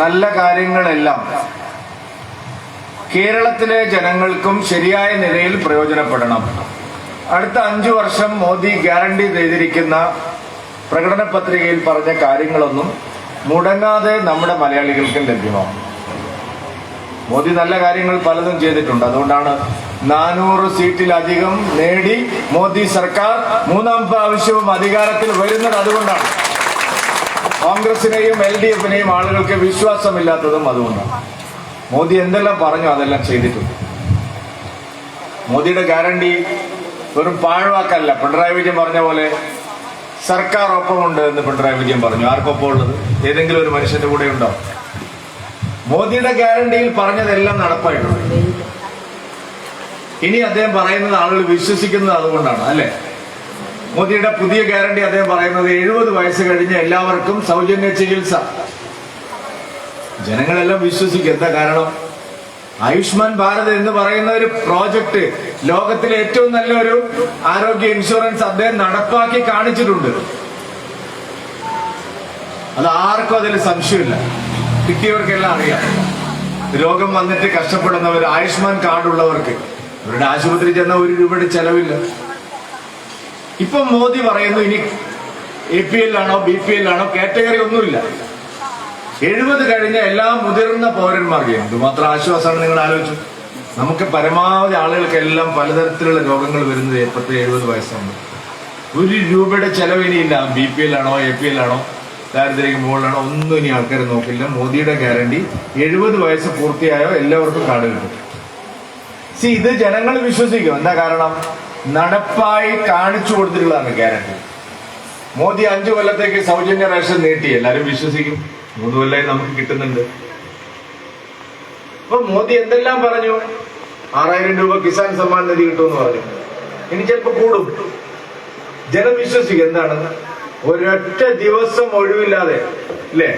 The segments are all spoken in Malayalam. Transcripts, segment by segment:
നല്ല കാര്യങ്ങളെല്ലാം കേരളത്തിലെ ജനങ്ങൾക്കും ശരിയായ നിലയിൽ പ്രയോജനപ്പെടണം. അടുത്ത അഞ്ചു വർഷം മോദി ഗ്യാരണ്ടി ചെയ്തിരിക്കുന്ന പ്രകടന പത്രികയിൽ പറഞ്ഞ കാര്യങ്ങളൊന്നും മുടങ്ങാതെ നമ്മുടെ മലയാളികൾക്കും ലഭ്യമാവും മോദി നല്ല കാര്യങ്ങൾ പലതും ചെയ്തിട്ടുണ്ട്. അതുകൊണ്ടാണ് നാനൂറ് സീറ്റിലധികം നേടി മോദി സർക്കാർ മൂന്നാം പ്രാവശ്യവും അധികാരത്തിൽ വരുന്നത് അതുകൊണ്ടാണ്. കോൺഗ്രസിനെയും എൽ ഡി എഫിനെയും ആളുകൾക്ക് വിശ്വാസമില്ലാത്തതും അതുകൊണ്ടാണ്. മോദി എന്തെല്ലാം പറഞ്ഞു അതെല്ലാം ചെയ്തിട്ടുണ്ട്. മോദിയുടെ ഗ്യാരണ്ടി വെറും പാഴ്വാക്കല്ല. പിണറായി വിജയൻ പറഞ്ഞ പോലെ സർക്കാർ ഒപ്പമുണ്ട് എന്ന് പിണറായി വിജയൻ പറഞ്ഞു. ആർക്കൊപ്പം ഉള്ളത്? ഏതെങ്കിലും ഒരു മനുഷ്യന്റെ കൂടെ ഉണ്ടോ? മോദിയുടെ ഗ്യാരണ്ടിയിൽ പറഞ്ഞതെല്ലാം നടപ്പായിട്ടുണ്ട്. ഇനി അദ്ദേഹം പറയുന്നത് ആളുകൾ വിശ്വസിക്കുന്നത് അതുകൊണ്ടാണ് അല്ലെ? മോദിയുടെ പുതിയ ഗ്യാരണ്ടി അദ്ദേഹം പറയുന്നത് എഴുപത് വയസ്സ് കഴിഞ്ഞ എല്ലാവർക്കും സൗജന്യ ചികിത്സ. ജനങ്ങളെല്ലാം വിശ്വസിക്കും എന്താ കാരണം? ആയുഷ്മാൻ ഭാരത് എന്ന് പറയുന്ന ഒരു പ്രോജക്റ്റ് ലോകത്തിലെ ഏറ്റവും നല്ലൊരു ആരോഗ്യ ഇൻഷുറൻസ് അദ്ദേഹം നടപ്പാക്കി കാണിച്ചിട്ടുണ്ട്. അത് ആർക്കും അതിൽ സംശയമില്ല. കിട്ടിയവർക്കെല്ലാം അറിയാം. രോഗം വന്നിട്ട് കഷ്ടപ്പെടുന്നവർ ആയുഷ്മാൻ കാർഡ് ഉള്ളവർക്ക് ഇവരുടെ ആശുപത്രി ചെന്ന ഒരു രൂപയുടെ ചെലവില്ല. ഇപ്പൊ മോദി പറയുന്നു ഇനി എ പി എൽ ആണോ ബി പി എൽ ആണോ കാറ്റഗറി ഒന്നുമില്ല. എഴുപത് കഴിഞ്ഞ എല്ലാ മുതിർന്ന പൗരന്മാർക്കും എന്തുമാത്രം ആശ്വാസമാണ് നിങ്ങൾ ആലോചിച്ചു? നമുക്ക് പരമാവധി ആളുകൾക്കെല്ലാം പലതരത്തിലുള്ള രോഗങ്ങൾ വരുന്നത് എപ്പത്തെ എഴുപത് വയസ്സാണ്. ഒരു രൂപയുടെ ചെലവ് ഇനിയില്ല ബി പി എൽ ആണോ എ പി എൽ ആണോ ദാരിദ്ര്യം മുകളിലാണോ ഒന്നും ഇനി ആൾക്കാർ നോക്കില്ല. മോദിയുടെ ഗ്യാരണ്ടി എഴുപത് വയസ്സ് പൂർത്തിയായോ എല്ലാവർക്കും കാർഡ് കിട്ടും സി ഇത് ജനങ്ങൾ വിശ്വസിക്കും. എന്താ കാരണം? നടപ്പായി കാണിച്ചു കൊടുത്തിട്ടുള്ളതാണ് ഗ്യാരണ്ടി മോദി അഞ്ചു കൊല്ലത്തേക്ക് സൗജന്യ റേഷൻ നീട്ടി. എല്ലാരും വിശ്വസിക്കും. മൂന്ന് കൊല്ലമായി നമുക്ക് കിട്ടുന്നുണ്ട്. അപ്പൊ മോദി എന്തെല്ലാം പറഞ്ഞു? ആറായിരം രൂപ കിസാൻ സമ്മാൻ നിധി കിട്ടുമെന്ന് പറഞ്ഞു. ഇനി ചിലപ്പോ കൂടും. ജനം വിശ്വസിക്കും എന്താണ് ഒരൊറ്റ ദിവസം ഒഴിവില്ലാതെ അല്ലേ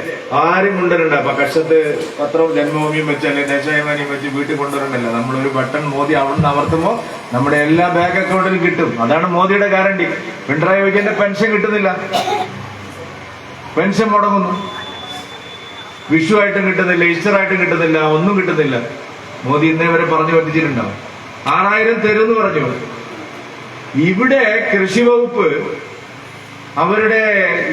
ആരും കൊണ്ടുവരണ്ട. അപ്പൊ കക്ഷത്ത് പത്രവും ജന്മഭൂമിയും വെച്ച് അല്ലെങ്കിൽ ദേശാഭിമാനിയും വെച്ച് വീട്ടിൽ കൊണ്ടുവരണ്ടല്ലോ. നമ്മൾ ഒരു ബട്ടൺ മോദി അവിടുന്ന് അമർത്തുമ്പോ നമ്മുടെ എല്ലാ ബാങ്ക് അക്കൗണ്ടിലും കിട്ടും. അതാണ് മോദിയുടെ ഗ്യാരണ്ടി പിണറായി വിജയന്റെ പെൻഷൻ കിട്ടുന്നില്ല. പെൻഷൻ മുടങ്ങുന്നു. വിഷു ആയിട്ടും കിട്ടുന്നില്ല ഈസ്റ്റർ ആയിട്ടും കിട്ടുന്നില്ല ഒന്നും കിട്ടുന്നില്ല. മോദി ഇന്നേ വരെ പറഞ്ഞു പറ്റിച്ചിട്ടുണ്ടാവും. ആറായിരം തരുമെന്ന് പറഞ്ഞു. ഇവിടെ കൃഷി വകുപ്പ് അവരുടെ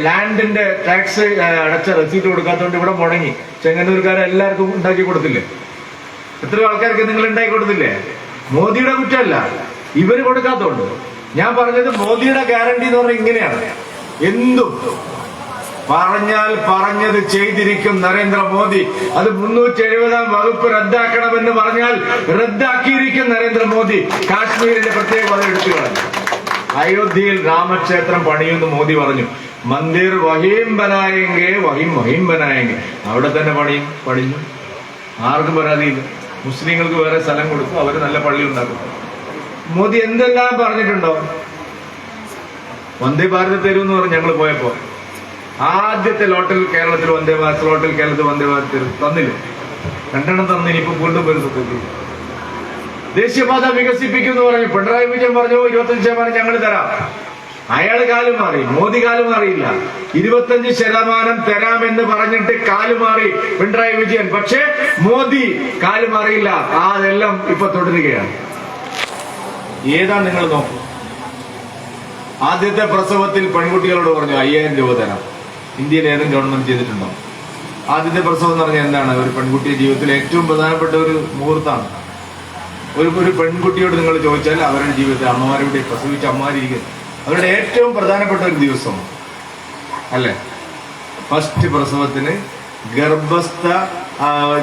ലാൻഡിന്റെ ടാക്സ് അടച്ച റെസീറ്റ് കൊടുക്കാത്തതുകൊണ്ട് ഇവിടെ മുടങ്ങി. ചെങ്ങന്നൂർക്കാരെ എല്ലാവർക്കും ഉണ്ടാക്കി കൊടുത്തില്ലേ? എത്ര ആൾക്കാർക്ക് നിങ്ങൾ ഉണ്ടാക്കി കൊടുത്തില്ലേ? മോദിയുടെ കുറ്റമല്ല. ഇവർ കൊടുക്കാത്തതുകൊണ്ട്. ഞാൻ പറഞ്ഞത് മോദിയുടെ ഗ്യാരണ്ടി എന്ന് പറഞ്ഞാൽ ഇങ്ങനെയാണ്. എന്തും പറഞ്ഞാൽ പറഞ്ഞത് ചെയ്തിരിക്കും നരേന്ദ്രമോദി. അത് മുന്നൂറ്റി എഴുപതാം വകുപ്പ് റദ്ദാക്കണമെന്ന് പറഞ്ഞാൽ റദ്ദാക്കിയിരിക്കും നരേന്ദ്രമോദി. കാശ്മീരിന്റെ പ്രത്യേക പദവി എടുത്തു കളഞ്ഞു. അയോധ്യയിൽ രാമക്ഷേത്രം പണിയുമെന്ന് മോദി പറഞ്ഞു. മന്ദിർ വഹീം ബനായെങ്കെ വഹീം വഹീം ബനായെങ്കെ അവിടെ തന്നെ പണിയും പണിഞ്ഞു. ആർക്കും പരാതിയില്ല. മുസ്ലിങ്ങൾക്ക് വേറെ സ്ഥലം കൊടുക്കും അവർ നല്ല പള്ളി ഉണ്ടാക്കും. മോദി എന്തെല്ലാം പറഞ്ഞിട്ടുണ്ടോ? വന്ദേ ഭാരത് തരുമെന്ന് പറഞ്ഞ് ഞങ്ങൾ പോയപ്പോ. ആദ്യത്തെ ലോട്ടിൽ കേരളത്തിൽ വന്ദേ ഭാരത് ലോട്ടിൽ കേരളത്തിൽ വന്ദേ ഭാരത് തരും തന്നില്ല? രണ്ടെണ്ണം തന്നിനി ഇപ്പൊ വീണ്ടും വരുന്നു ദേശീയപാത വികസിപ്പിക്കും എന്ന് പറഞ്ഞു പിണറായി വിജയൻ പറഞ്ഞു ഇരുപത്തഞ്ച് ശതമാനം ഞങ്ങൾ തരാം. അയാൾ കാലം മാറി മോദി കാലം മാറിയില്ല. ഇരുപത്തഞ്ച് ശതമാനം തരാമെന്ന് പറഞ്ഞിട്ട് കാൽ മാറി പിണറായി വിജയൻ. പക്ഷേ മോദി കാൽ മാറിയില്ല. അതെല്ലാം ഇപ്പൊ തുടരുകയാണ്. ഏതാ നിങ്ങൾ നോക്കൂ ആദ്യത്തെ പ്രസവത്തിൽ പെൺകുട്ടികളോട് പറഞ്ഞു അയ്യായിരം രൂപ തരാം. ഇന്ത്യയിൽ ഏതെങ്കിലും ഗവൺമെന്റ് ചെയ്തിട്ടുണ്ടോ? ആദ്യത്തെ പ്രസവം എന്ന് പറഞ്ഞാൽ എന്താണ്? ഒരു പെൺകുട്ടിയുടെ ജീവിതത്തിൽ ഏറ്റവും പ്രധാനപ്പെട്ട ഒരു മുഹൂർത്തമാണ്. ഒരു ഒരു പെൺകുട്ടിയോട് നിങ്ങൾ ചോദിച്ചാൽ അവരുടെ ജീവിതത്തിൽ അമ്മമാരുടെ പ്രസവിച്ച അമ്മമാരിയിരിക്കുന്നു അവരുടെ ഏറ്റവും പ്രധാനപ്പെട്ട ഒരു ദിവസം. അല്ലേ? ഫസ്റ്റ് പ്രസവത്തിന് ഗർഭസ്ഥ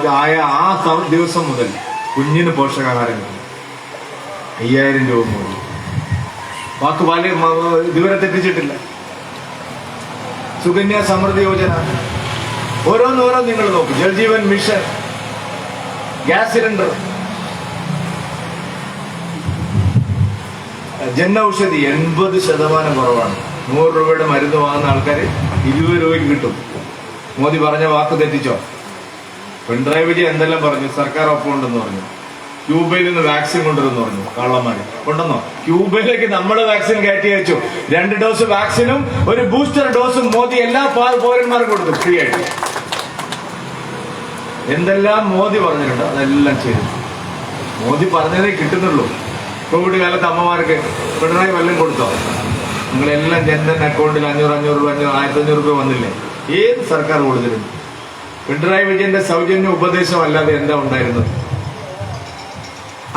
ആയ ആ ദിവസം മുതൽ കുഞ്ഞിന് പോഷകാഹാരം കിട്ടും. അയ്യായിരം രൂപ മുതൽ. വാക്ക് പാൽ ഇതുവരെ തെറ്റിച്ചിട്ടില്ല. സുകന്യ സമൃദ്ധി യോജന. ഓരോന്നോരോ നിങ്ങൾ നോക്കും. Jal Jeevan mission. Gas cylinder. Jan Aushadhi എൺപത് ശതമാനം കുറവാണ്. നൂറ് രൂപയുടെ മരുന്ന് വാങ്ങുന്ന ആൾക്കാർ ഇരുപത് രൂപയ്ക്ക് കിട്ടും. മോദി പറഞ്ഞ വാക്ക് തെറ്റിച്ചോ? പിണറായി വിജയൻ എന്തെല്ലാം പറഞ്ഞു? സർക്കാർ ഒപ്പമുണ്ടെന്ന് പറഞ്ഞു. ക്യൂബയിൽ നിന്ന് വാക്സിൻ കൊണ്ടുവരുന്നു പറഞ്ഞു. കള്ളന്മാര്. കൊണ്ടുവന്നോ? ക്യൂബയിലേക്ക് നമ്മൾ വാക്സിൻ കയറ്റി അയച്ചു. രണ്ട് ഡോസ് വാക്സിനും ഒരു ബൂസ്റ്റർ ഡോസും മോദി എല്ലാ പൗരന്മാർക്കും കൊടുത്തു. ഫ്രീ ആയിട്ട്. എന്തെല്ലാം മോദി പറഞ്ഞിട്ടുണ്ട്? അതെല്ലാം ചെയ്തു. മോദി പറഞ്ഞതേ കിട്ടുന്നുള്ളൂ. കോവിഡ് കാലത്ത് അമ്മമാർക്ക് പിണറായി വല്ലതും കൊടുത്തോ? നിങ്ങളെല്ലാം ജൻധൻ അക്കൗണ്ടിൽ അഞ്ഞൂറ് അഞ്ഞൂറ് രൂപ അഞ്ഞൂറ് ആയിരത്തി അഞ്ഞൂറ് രൂപ വന്നില്ലേ? ഏത് സർക്കാർ കൊടുത്തിരുന്നു പിണറായി വിജയന്റെ സൗജന്യ ഉപദേശം അല്ലാതെ എന്താ ഉണ്ടായിരുന്നത്?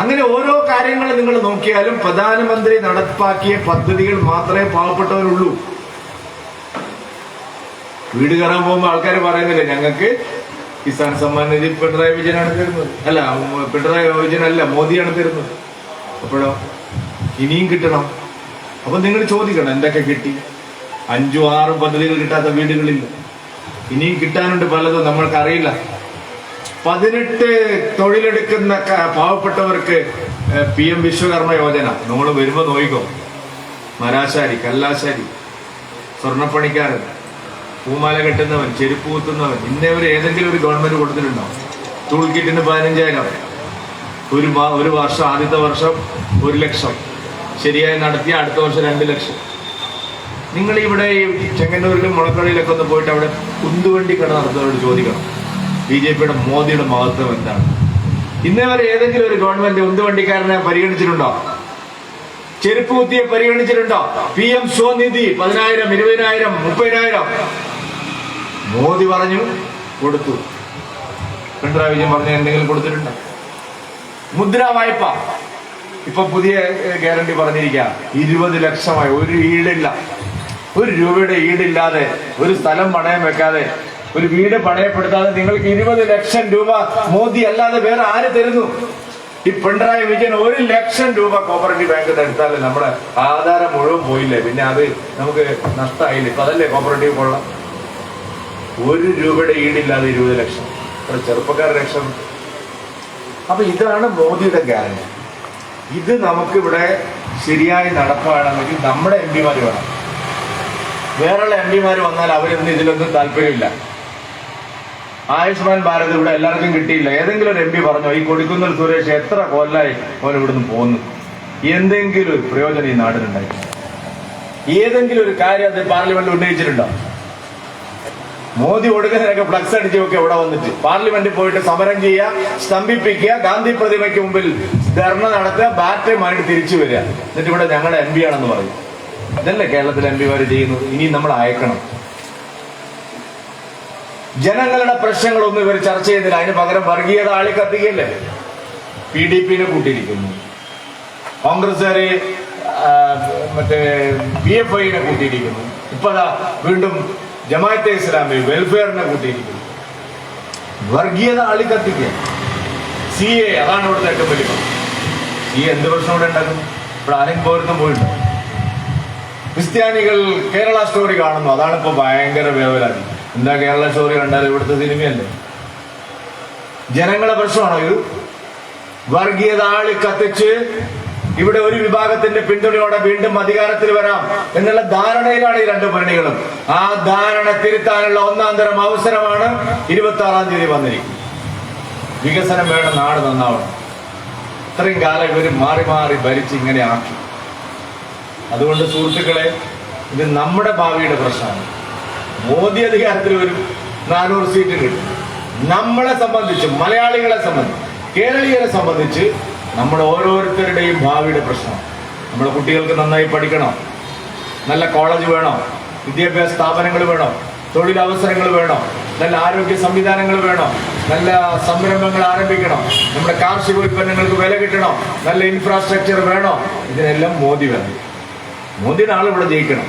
അങ്ങനെ ഓരോ കാര്യങ്ങൾ നിങ്ങൾ നോക്കിയാലും പ്രധാനമന്ത്രി നടപ്പാക്കിയ പദ്ധതികൾ മാത്രമേ പാവപ്പെട്ടവരുള്ളൂ. വീട് കയറാൻ പോകുമ്പോൾ ആൾക്കാർ പറയുന്നില്ല ഞങ്ങൾക്ക് കിസാൻ സമ്മാൻ നിധി പിണറായി വിജയനാണ് തരുന്നത്. അല്ല പിണറായി വിജയൻ അല്ല മോദിയാണ് തരുന്നത്. അപ്പോഴോ ഇനിയും കിട്ടണം. അപ്പൊ നിങ്ങൾ ചോദിക്കണം എന്തൊക്കെ കിട്ടി? അഞ്ചും ആറും പദ്ധതികൾ കിട്ടാത്ത വീടുകളില്ല. ഇനിയും കിട്ടാനുണ്ട് പലതും നമ്മൾക്ക് അറിയില്ല പതിനെട്ട് തൊഴിലെടുക്കുന്ന പാവപ്പെട്ടവർക്ക് പി എം വിശ്വകർമ്മ യോജന. നമ്മൾ വരുമ്പോ നോയിക്കോ. മരാശാരി കല്ലാശാരി സ്വർണപ്പണിക്കാരൻ പൂമാല കെട്ടുന്നവൻ ചെരുപ്പ് കുത്തുന്നവൻ ഇന്നേവർ ഏതെങ്കിലും ഒരു ഗവൺമെന്റ് കൊടുത്തിട്ടുണ്ടോ? ടൂൾ കിറ്റിന് പതിനഞ്ചായിരം. ഒരു ഒരു വർഷം ആദ്യത്തെ വർഷം ഒരു ലക്ഷം. ശരിയായി നടത്തിയ അടുത്ത വർഷം രണ്ട് ലക്ഷം. നിങ്ങൾ ഇവിടെ ഈ ചെങ്ങന്നൂരിലും മുളക്കടയിലൊക്കെ ഒന്ന് പോയിട്ട് അവിടെ കുന്തുവണ്ടി കട നടത്തുന്നവരോട് ചോദിക്കണം. ബി ജെ പിയുടെ മോദിയുടെ മഹത്വം എന്താണ്? ഇന്നേ വരെ ഏതെങ്കിലും ഒരു ഗവൺമെന്റ് ഉന്തുവണ്ടിക്കാരനെ പരിഗണിച്ചിട്ടുണ്ടോ? ചെരുപ്പ് കുത്തിയെ പരിഗണിച്ചിട്ടുണ്ടോ? പി എം സ്വനിധി പതിനായിരം ഇരുപതിനായിരം മുപ്പതിനായിരം. മോദി പറഞ്ഞു കൊടുത്തു. പിണറായി വിജയൻ പറഞ്ഞു എന്തെങ്കിലും കൊടുത്തിട്ടുണ്ടോ? മുദ്ര വായ്പ ഇപ്പൊ പുതിയ ഗ്യാരണ്ടി പറഞ്ഞിരിക്കുക ഇരുപത് ലക്ഷമായി ഒരു ഈടില്ല. ഒരു രൂപയുടെ ഈടില്ലാതെ ഒരു സ്ഥലം പണയം വെക്കാതെ ഒരു വീട് പണയപ്പെടുത്താതെ നിങ്ങൾക്ക് ഇരുപത് ലക്ഷം രൂപ മോദി അല്ലാതെ വേറെ ആര് തരുന്നു? ഈ പിണറായി വിജയൻ ഒരു ലക്ഷം രൂപ കോപ്പറേറ്റീവ് ബാങ്കിൽ നിന്ന് എടുത്താലും നമ്മുടെ ആധാരം മുഴുവൻ പോയില്ലേ? പിന്നെ അത് നമുക്ക് നഷ്ടമായില്ലേ ഇപ്പൊ അതല്ലേ കോപ്പറേറ്റീവ് കൊള്ളാം. ഒരു രൂപയുടെ ഈടില്ലാതെ ഇരുപത് ലക്ഷം. ചെറുപ്പക്കാരുടെ ലക്ഷം. അപ്പൊ ഇതാണ് മോദിയുടെ ഗ്യാരണ്ടി. ഇത് നമുക്കിവിടെ ശരിയായി നടപ്പാണെങ്കിൽ നമ്മുടെ എം പിമാർ വേണം. വേറെയുള്ള എം പിമാർ വന്നാൽ അവരൊന്നും ഇതിലൊന്നും താല്പര്യമില്ല. ആയുഷ്മാൻ ഭാരത് ഇവിടെ എല്ലാവർക്കും കിട്ടിയില്ല. ഏതെങ്കിലും ഒരു എം പി പറഞ്ഞോ ഈ കൊടുക്കുന്ന സുരേഷ് എത്ര കൊല്ലായി അവൻ ഇവിടുന്ന് പോന്നു എന്തെങ്കിലും ഒരു പ്രയോജനം ഈ നാടിനുണ്ടായി ഏതെങ്കിലും ഒരു കാര്യം അത് പാർലമെന്റിൽ ഉന്നയിച്ചിട്ടുണ്ടോ? മോദി ഒടുക്കുന്നതിനൊക്കെ ഫ്ലക്സ് അടിച്ച് ഒക്കെ ഇവിടെ വന്നിട്ട്. പാർലമെന്റിൽ പോയിട്ട് സമരം ചെയ്യുക സ്തംഭിപ്പിക്കുക ഗാന്ധി പ്രതിമയ്ക്ക് മുമ്പിൽ ധർണ നടത്തുക ബാറ്റയുമായിട്ട് തിരിച്ചു വരിക. എന്നിട്ട് ഇവിടെ ഞങ്ങളുടെ എം പി ആണെന്ന് പറയും. ഇതല്ലേ കേരളത്തിലെ എം പിമാർ ചെയ്യുന്നത്? ഇനി നമ്മൾ അയക്കണം. ജനങ്ങളുടെ പ്രശ്നങ്ങളൊന്നും ഇവർ ചർച്ച ചെയ്യുന്നില്ല അതിന് പകരം വർഗീയത ആളി കത്തിക്കല്ലേ? പി ഡി പിനെ കൂട്ടിയിരിക്കുന്നു. കോൺഗ്രസ്സുകാര് മറ്റേ പി എഫ് ഐനെ കൂട്ടിയിരിക്കുന്നു. ഇപ്പതാ വീണ്ടും ജമാഅത്തെ ഇസ്ലാമി വെൽഫെയറിനെ കൂട്ടിയിരിക്കുന്നു. വർഗീയത ആളി കത്തിക്കുക സി എ അതാണ് ഇവിടുത്തെ ഏറ്റവും വലിയ സി എ എന്ത് പ്രശ്നം ഇവിടെ ഉണ്ടാക്കും? ഇവിടെ ആരെങ്കിലും പോരുത്തും പോയിട്ടുണ്ടോ? ക്രിസ്ത്യാനികൾ കേരള സ്റ്റോറി കാണുന്നു. അതാണ് ഇപ്പോൾ ഭയങ്കര വേവലാതി. എന്താ കേരള സ്റ്റോറി കണ്ടാൽ ഇവിടുത്തെ സിനിമയല്ലേ? ജനങ്ങളുടെ പ്രശ്നമാണോ ഇത്? വർഗീയത ആളി കത്തിച്ച് ഇവിടെ ഒരു വിഭാഗത്തിന്റെ പിന്തുണയോടെ വീണ്ടും അധികാരത്തിൽ വരാം എന്നുള്ള ധാരണയിലാണ് ഈ രണ്ട് ഭരണികളും. ആ ധാരണ തിരുത്താനുള്ള ഒന്നാം തരം അവസരമാണ് ഇരുപത്തി ആറാം തീയതി വന്നിരിക്കുന്നത്. വികസനം വേണം നാട് നന്നാവണം. ഇത്രയും കാലം ഇവർ മാറി മാറി ഭരിച്ച് ഇങ്ങനെ ആക്കി. അതുകൊണ്ട് സുഹൃത്തുക്കളെ ഇത് നമ്മുടെ ഭാവിയുടെ പ്രശ്നമാണ്. മോദി അധികാരത്തിൽ ഒരു നാനൂറ് സീറ്റ് കിട്ടും. നമ്മളെ സംബന്ധിച്ച് മലയാളികളെ സംബന്ധിച്ച് കേരളീയരെ സംബന്ധിച്ച് നമ്മുടെ ഓരോരുത്തരുടെയും ഭാവിയുടെ പ്രശ്നം. നമ്മുടെ കുട്ടികൾക്ക് നന്നായി പഠിക്കണം. നല്ല കോളേജ് വേണം. വിദ്യാഭ്യാസ സ്ഥാപനങ്ങൾ വേണം. തൊഴിലവസരങ്ങൾ വേണം. നല്ല ആരോഗ്യ സംവിധാനങ്ങൾ വേണം. നല്ല സംരംഭങ്ങൾ ആരംഭിക്കണം. നമ്മുടെ കാർഷിക ഉൽപ്പന്നങ്ങൾക്ക് വില കിട്ടണം. നല്ല ഇൻഫ്രാസ്ട്രക്ചർ വേണം. ഇതിനെല്ലാം മോദി വേണം. മോദിയുടെ ആൾ ഇവിടെ ജയിക്കണം.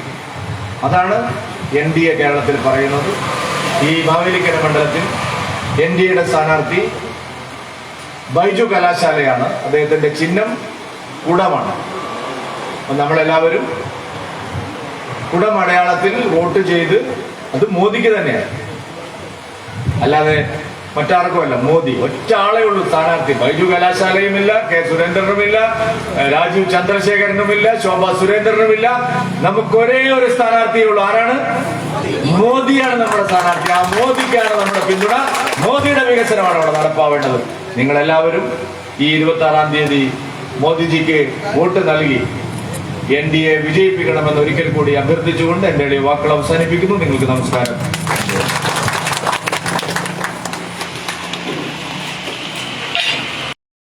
അതാണ് എൻ ഡി എ കേരളത്തിൽ പറയുന്നത്. ഈ മാവേലിക്കര മണ്ഡലത്തിൽ എൻ ഡി എയുടെ സ്ഥാനാർത്ഥി ബൈജു കലാശാലയാണ്. അദ്ദേഹത്തിന്റെ ചിഹ്നം കുടമാണ്. നമ്മളെല്ലാവരും കുടം അടയാളത്തിൽ വോട്ട് ചെയ്ത് അത് മോദിക്ക് തന്നെയാണ്. അല്ലാതെ മറ്റാർക്കുമല്ല മോദി. ഒറ്റ ആളേ ഉള്ളൂ സ്ഥാനാർത്ഥി. ബൈജു കലാശാലയുമില്ല കെ സുരേന്ദ്രനുമില്ല രാജീവ് ചന്ദ്രശേഖരനുമില്ല ശോഭ സുരേന്ദ്രനുമില്ല. നമുക്ക് ഒരേ ഒരു സ്ഥാനാർത്ഥിയേ ഉള്ളൂ. ആരാണ്? മോദിയാണ് നമ്മുടെ സ്ഥാനാർത്ഥി. ആ മോദിക്കാണ് നമ്മുടെ പിന്തുണ. വികസനമാണ് അവിടെ നടപ്പാവേണ്ടത്. നിങ്ങളെല്ലാവരും ഈ ഇരുപത്തി ആറാം തീയതി മോദിജിക്ക് വോട്ട് നൽകി എൻ ഡി എ വിജയിപ്പിക്കണമെന്ന് ഒരിക്കൽ കൂടി അഭ്യർത്ഥിച്ചുകൊണ്ട് എന്റെ വാക്കുകൾ അവസാനിപ്പിക്കുന്നു. നിങ്ങൾക്ക് നമസ്കാരം.